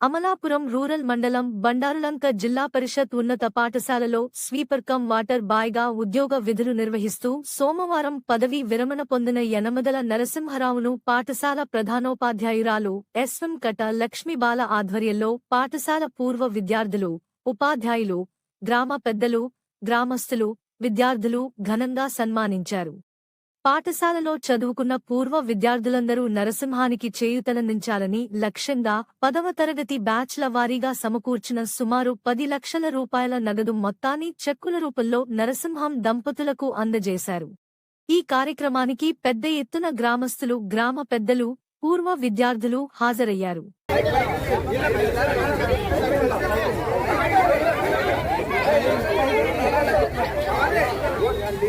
Amalapuram rural మండలం బండారులంక జిల్లా పరిషత్ ఉన్నత పాఠశాలలో స్వీపర్ కమ్ వాటర్ బాయ్గా ఉద్యోగ విధులు నిర్వహిస్తూ సోమవారం పదవీ విరమణ పొందిన యనమదల నరసింహరావును పాఠశాల ప్రధానోపాధ్యాయురాలు ఎస్ఎం కట లక్ష్మీబాల ఆధ్వర్యంలో పాఠశాల పూర్వ విద్యార్థులు ఉపాధ్యాయులు గ్రామ పెద్దలు గ్రామస్తులు విద్యార్థులు ఘనంగా సన్మానించారు. పాఠశాలలో చదువుకున్న పూర్వ విద్యార్థులందరూ నరసింహానికి చేయుతనందించాలని లక్ష్యంగా పదవ తరగతి బ్యాచ్ల వారీగా సమకూర్చిన సుమారు పది లక్షల రూపాయల నగదు మొత్తాన్ని చెక్కుల రూపంలో నరసింహం దంపతులకు అందజేశారు. ఈ కార్యక్రమానికి పెద్ద ఎత్తున గ్రామస్తులు గ్రామ పెద్దలు పూర్వ విద్యార్థులు హాజరయ్యారు.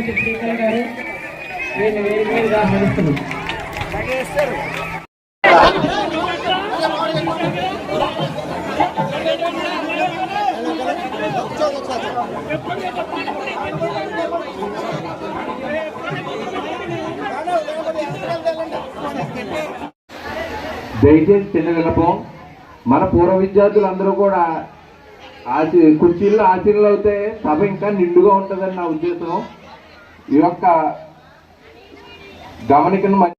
శ్రీమతి శ్రీకళ గారు వీళ్ళు వేరు వేరుగా ఆహ్వానిస్తున్నాం దయచేసి చిన్న విన్నపం మన పూర్వ విద్యార్థులందరూ కూడా ఆశీ కుర్చీల్లో ఆశీర్లు అవుతే సభ ఇంకా నిండుగా ఉంటుందని నా ఉద్దేశం. ఈ యొక్క గమనికను మ-